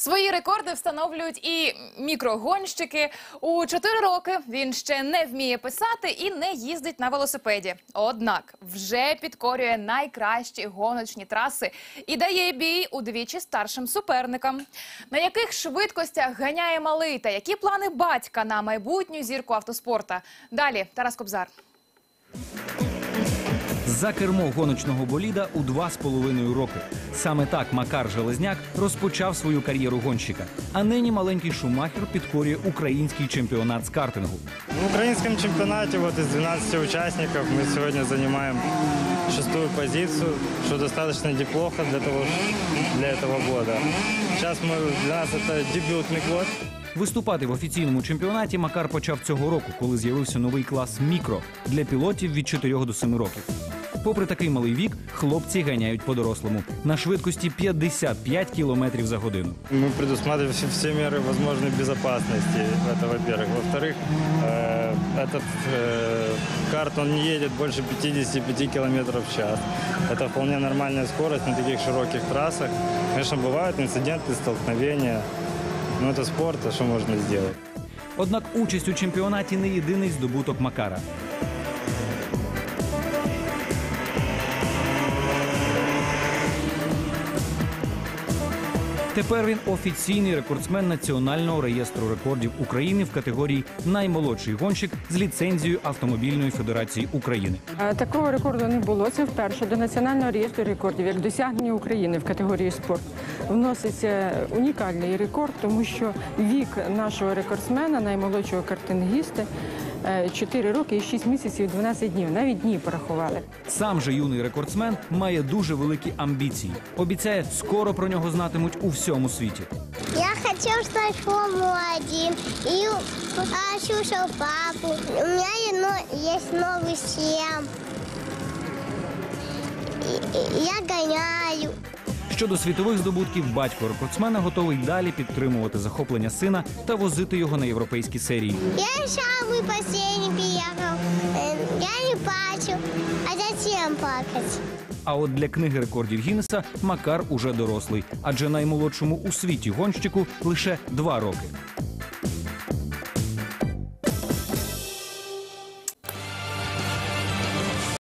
Свої рекорди встановлюють і мікрогонщики. У 4 роки він ще не вміє писати і не їздить на велосипеді. Однак вже підкорює найкращі гоночні траси і дає бій удвічі старшим суперникам. На яких швидкостях ганяє малий та які плани батька на майбутню зірку автоспорта? Далі Тарас Кобзар За кермо гоночного боліда у два з половиною роки. Саме так Макар Железняк розпочав свою кар'єру гонщика. А нині маленький Шумахер підкорює український чемпіонат з картингу. В украинском чемпионате вот из 12 участников мы сегодня занимаем шестую позицию, что достаточно неплохо для того для этого года. Сейчас мы для нас это дебютный год. Виступати в офіційному чемпіонаті Макар почав цього року, коли з'явився новий клас мікро для пілотів від 4 до 7 років. Попри такий малий вік, хлопці ганяють по-дорослому на швидкості 55 кілометрів за годину. Мы предусматриваем все, все меры возможной безопасности, это во-первых. Во-вторых, э, этот э, карт, он не едет больше 55 километров в час. Это вполне нормальная скорость на таких широких трассах. Конечно, бывают инциденты, столкновения, но это спорт, а что можно сделать? Однак участь у чемпіонаті не єдиний здобуток Макара. Тепер він офіційний рекордсмен Національного реєстру рекордів України в категорії наймолодший гонщик з ліцензією Автомобільної Федерації України. Такого рекорду не було. Це вперше до національного реєстру рекордів як досягнення України в категорії спорт вноситься унікальний рекорд, тому що вік нашого рекордсмена, наймолодшого картингіста, 4 роки і 6 місяців і 12 днів. Навіть дні порахували. Сам же юний рекордсмен має дуже великі амбіції. Обіцяє, скоро про нього знатимуть у всьому світі. Я хотел стать Формулу-1 и слушал папу. У меня е- но- есть новый шлем. И- и Я гоняю. Щодо світових здобутків, батько рекордсмена готовий далі підтримувати захоплення сина та возити його на європейські серії. Я самый последний приехал. Э, Я не плачу. А зачем плакати? А от для книги рекордів Гіннеса Макар уже дорослий, адже наймолодшому у світі гонщику лише два роки.